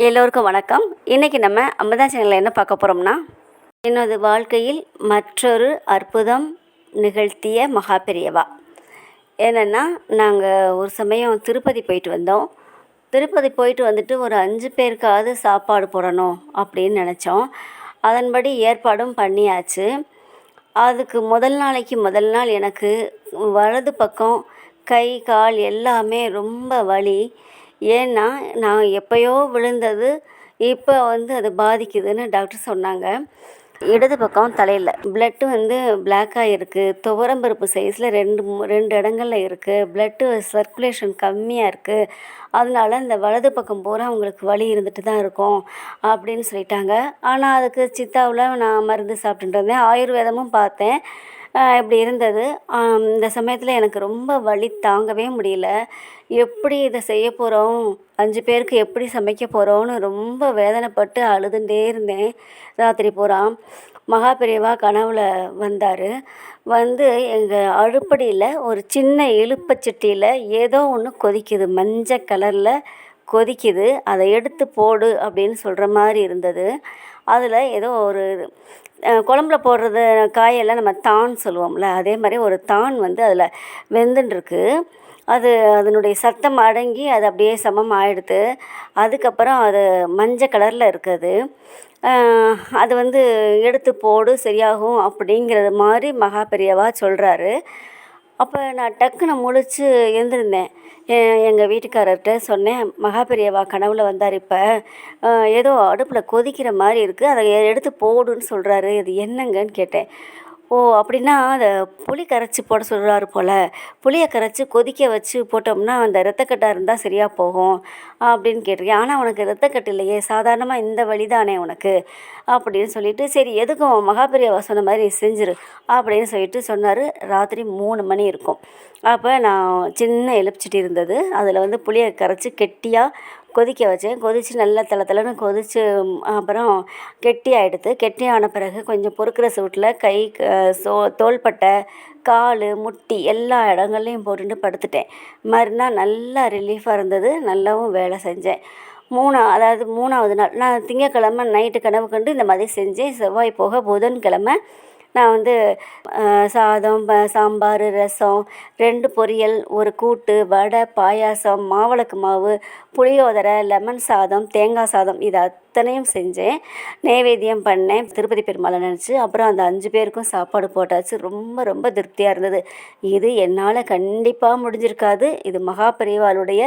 எல்லோருக்கும் வணக்கம். இன்றைக்கி நம்ம அம்மதா சேனலில் என்ன பார்க்க போகிறோம்னா எனது வாழ்க்கையில் மற்றொரு அற்புதம் நிகழ்த்திய மகா பெரியவா. என்னென்னா நாங்கள் ஒரு சமயம் திருப்பதி போயிட்டு வந்தோம். திருப்பதி போயிட்டு வந்துட்டு ஒரு அஞ்சு பேருக்காவது சாப்பாடு போடணும் அப்படின்னு நினச்சோம். அதன்படி ஏற்பாடும் பண்ணியாச்சு. அதுக்கு முதல் நாளைக்கு முதல் நாள் எனக்கு வலது பக்கம் கை கால் எல்லாமே ரொம்ப வலி. ஏன்னா நான் எப்போயோ விழுந்தது இப்போ வந்து அது பாதிக்குதுன்னு டாக்டர் சொன்னாங்க. இடது பக்கம் தலையில். பிளட்டு வந்து பிளாக்காக இருக்குது துவரம்பருப்பு சைஸில் ரெண்டு ரெண்டு இடங்கள்ல இருக்குது பிளட்டு சர்க்குலேஷன் கம்மியாக இருக்குது அதனால இந்த வலது பக்கம் பூரா அவங்களுக்கு வலி இருந்துட்டு தான் இருக்கும் அப்படின்னு சொல்லிட்டாங்க. ஆனால் அதுக்கு சித்தாவில் நான் மருந்து சாப்பிட்டுட்டு இருந்தேன். ஆயுர்வேதமும் பார்த்தேன். இப்படி இருந்தது. இந்த சமயத்தில் எனக்கு ரொம்ப வலி தாங்கவே முடியல. எப்படி இதை செய்ய போகிறோம் அஞ்சு பேருக்கு எப்படி சமைக்க போகிறோன்னு ரொம்ப வேதனைப்பட்டு அழுதுகிட்டே இருந்தேன். ராத்திரி பூரா. மகா பெரியவா கனவுல வந்தார். வந்து எங்கள் அடுப்படியில் ஒரு சின்ன இழுப்பச்சட்டியில் ஏதோ ஒன்று கொதிக்குது. மஞ்சள் கலரில் கொதிக்குது அதை எடுத்து போடு அப்படின்னு சொல்கிற மாதிரி இருந்தது. அதில் ஏதோ ஒரு குழம்புல போடுறது காயெல்லாம் நம்ம தான் சொல்லுவோம்ல அதே மாதிரி ஒரு தான் வந்து அதில் வெந்துட்டுருக்கு அது அதனுடைய சத்தம் அடங்கி அது அப்படியே சமம் ஆகிடுது அதுக்கப்புறம் அது மஞ்சள் கலரில் இருக்குது. அது வந்து எடுத்து போடு சரியாகும் அப்படிங்கிறது மாதிரி மகா பெரியவா சொல்கிறாரு அப்போ நான் டக்குன்னு முழிச்சு எழுந்திருந்தேன். எங்கள் வீட்டுக்காரர்கிட்ட சொன்னேன் மகா பெரியவா கனவுல வந்தார் இப்போ. ஏதோ அடுப்பில் கொதிக்கிற மாதிரி இருக்குது அதை எடுத்து போடுன்னு சொல்கிறாரு இது என்னங்கன்னு கேட்டேன். ஓ அப்படின்னா அதை புளி கரைச்சி போட சொல்கிறாரு போல். புளியை கரைச்சி கொதிக்க வச்சு போட்டோம்னா அந்த ரத்தக்கட்டாக இருந்தால் சரியாக போகும் அப்படின்னு கேட்டிருக்கேன். ஆனால் உனக்கு ரத்தக்கட்டு இல்லையே. சாதாரணமாக இந்த வழி தானே உனக்கு? அப்படின்னு சொல்லிட்டு சரி எதுக்கும் மகாபிரியாவை சொன்ன மாதிரி செஞ்சிரு அப்படின்னு சொல்லிட்டு சொன்னார். ராத்திரி மூணு மணி இருக்கும். அப்போ நான் சின்ன எழுப்பிச்சிட்டு இருந்தது. அதில் வந்து புளியை கரைச்சி கெட்டியாக கொதிக்க வச்சேன். கொதித்து நல்லா தலை தலைன்னு கொதித்து அப்புறம் கெட்டி ஆகிடுது கெட்டி ஆன பிறகு கொஞ்சம் பொறுக்கிற சூட்டில் கை சோ தோள்பட்டை கால் முட்டி எல்லா இடங்கள்லையும் போட்டுட்டு படுத்துட்டேன். மறுநாள் நல்லா ரிலீஃபாக இருந்தது. நல்லாவும் வேலை செஞ்சேன். மூணா அதாவது மூணாவது நாள் நான் திங்கக்கிழமை நைட்டு கனவு கண்டு இந்த மாதிரி செஞ்சேன். செவ்வாய் போக புதன்கிழமை நான் வந்து சாதம் சாம்பார் ரசம் ரெண்டு பொரியல் ஒரு கூட்டு வடை பாயாசம் மாவிளக்கு மாவு புளியோதரை லெமன் சாதம் தேங்காய் சாதம் இது அத்தனையும் செஞ்சேன். நைவேத்தியம் பண்ணேன். திருப்பதி பெருமாளை நினச்சி அப்புறம் அந்த அஞ்சு பேருக்கும் சாப்பாடு போட்டாச்சு. ரொம்ப ரொம்ப திருப்தியாக இருந்தது. இது என்னால் கண்டிப்பாக முடிஞ்சிருக்காது. இது மகா பெரியவாளுடைய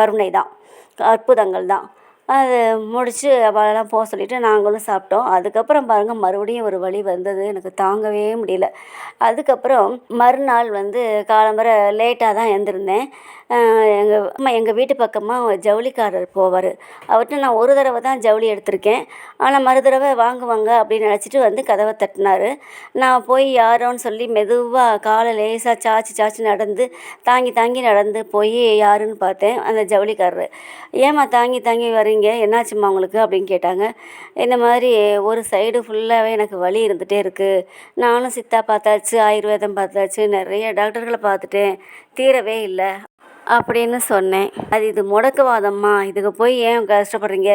கருணை தான். அற்புதங்கள் தான். அதை முடித்து அவளெல்லாம் போக சொல்லிவிட்டு நாங்களும் சாப்பிட்டோம். அதுக்கப்புறம் பாருங்கள் மறுபடியும் ஒரு வழி வந்தது. எனக்கு தாங்கவே முடியல. அதுக்கப்புறம் மறுநாள் வந்து காலம்பர லேட்டாக தான் எழுந்திருந்தேன். எங்கள் அம்மா எங்கள் வீட்டு பக்கமாக ஜவுளிக்காரர் போவார். அவர்கிட்ட நான் ஒரு தடவை தான் ஜவுளி எடுத்திருக்கேன். ஆனால் மறு தடவை வாங்குவாங்க அப்படின்னு நினச்சிட்டு வந்து கதவை தட்டினார். நான் போய் யாரோன்னு சொல்லி மெதுவாக காலை லேசாக சாச்சி சாச்சி நடந்து தாங்கி தாங்கி நடந்து போய் யாருன்னு பார்த்தேன். அந்த ஜவுளிக்காரர். ஏம்மா தாங்கி தாங்கி வரீங்க? சரிங்க என்னாச்சும்மா உங்களுக்கு? அப்படின்னு கேட்டாங்க. இந்த மாதிரி ஒரு சைடு ஃபுல்லாகவே எனக்கு வலி இருந்துகிட்டே இருக்குது நானும் சித்தா பார்த்தாச்சு ஆயுர்வேதம் பார்த்தாச்சு நிறைய டாக்டர்களை பார்த்துட்டேன். தீரவே இல்லை அப்படின்னு சொன்னேன். அது இது முடக்குவாதம்மா. இதுக்கு போய் ஏன் கஷ்டப்படுறீங்க?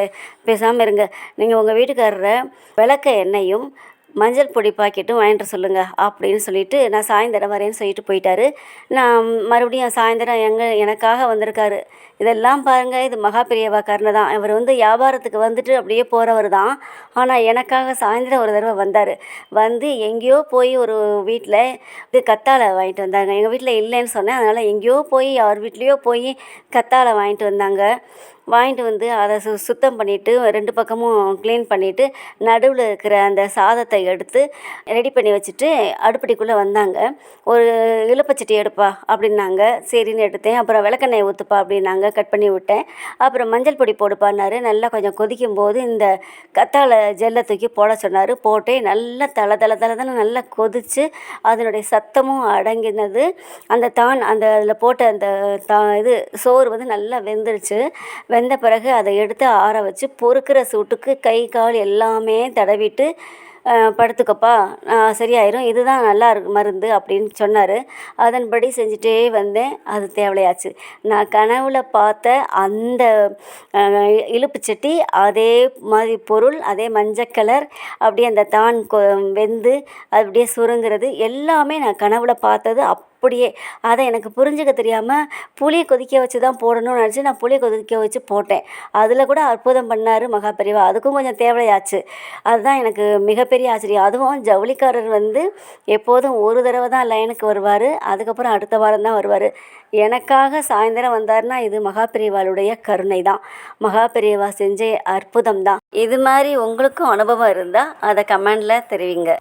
பேசாமல் இருங்க. நீங்கள் உங்கள் வீட்டுக்காரரை விளக்க எண்ணெயும் மஞ்சள் பொடி பாக்கெட்டும் வாங்கிட்டு சொல்லுங்கள் அப்படின்னு சொல்லிட்டு நான் சாயந்தரம் வரேன்னு சொல்லிட்டு போயிட்டாரு. நான் மறுபடியும் சாயந்தரம் எங்கே எனக்காக வந்திருக்காரு. இதெல்லாம் பாருங்கள் இது மகா பெரியவா தான். இவர் வந்து வியாபாரத்துக்கு வந்துட்டு அப்படியே போகிறவர் தான். ஆனால் எனக்காக சாயந்தரம் ஒரு தடவை வந்தார். வந்து எங்கேயோ போய் ஒரு வீட்டில் இது கத்தாழை வாங்கிட்டு வந்தாங்க. எங்கள் வீட்டில் இல்லைன்னு சொன்னேன். அதனால் எங்கேயோ போய் அவர் வீட்லேயோ போய் கத்தாழை வாங்கிட்டு வந்தாங்க. வாங்கிட்டு வந்து அதை சு சுத்தம் பண்ணிவிட்டு ரெண்டு பக்கமும் க்ளீன் பண்ணிவிட்டு நடுவில் இருக்கிற அந்த சாதத்தை எடுத்து ரெடி பண்ணி வச்சுட்டு அடுப்படிக்குள்ளே வந்தாங்க. ஒரு இழுப்பச்சட்டி எடுப்பா அப்படின்னாங்க. சரின்னு எடுத்தேன். அப்புறம் விளக்கெண்ணெய் ஊற்றுப்பா அப்படின்னாங்க. கட் பண்ணி விட்டேன். அப்புறம் மஞ்சள் பொடி போடுப்பான்னாரு நல்லா கொஞ்சம் கொதிக்கும் போது இந்த கத்தாழை ஜெல்லை தூக்கி போட சொன்னார். போட்டு நல்லா தலை தலை தலை நல்லா கொதித்து அதனுடைய சத்தமும் அடங்கினது. அந்த தான் அந்த அதில் போட்ட அந்த தா இது சோறு வந்து நல்லா வெந்துருச்சு. வெந்த பிறகு அதை எடுத்து ஆற வச்சு பொறுக்கிற சூட்டுக்கு கை கால் எல்லாமே தடவிட்டு படுத்துக்கப்பா. சரியாயிரும். இதுதான் நல்லா இருக்கு மருந்து அப்படின்னு சொன்னார். அதன்படி செஞ்சுட்டே வந்தேன். அது தேவலையாச்சு. நான் கனவுல பார்த்த அந்த இழுப்பு சட்டி அதே மாதிரி பொருள் அதே மஞ்சள் கலர் அப்படியே அந்த தான் கொ வெந்து அப்படியே சுருங்கிறது எல்லாமே நான் கனவுல பார்த்தது அப் அப்படியே. அதை எனக்கு புரிஞ்சுக்க தெரியாமல் புளியை கொதிக்க வச்சு தான் போடணும்னு நினச்சி நான் புளியை கொதிக்க வச்சு போட்டேன். அதில் கூட அற்புதம் பண்ணார் மகா பெரியவா அதுக்கும் கொஞ்சம் தேவையாச்சு அதுதான் எனக்கு மிகப்பெரிய ஆச்சரியம். அதுவும் ஜவுளிக்காரர் வந்து எப்போதும் ஒரு தடவை தான் லைனுக்கு வருவார். அதுக்கப்புறம் அடுத்த வாரம் தான் வருவார். எனக்காக சாயந்தரம் வந்தார்னா இது மகா பெரியவாளுடைய கருணை தான் மகா பெரியவா செஞ்ச அற்புதம் தான் இது மாதிரி உங்களுக்கும் அனுபவம் இருந்தால் அதை கமெண்டில் தெரிவிங்க.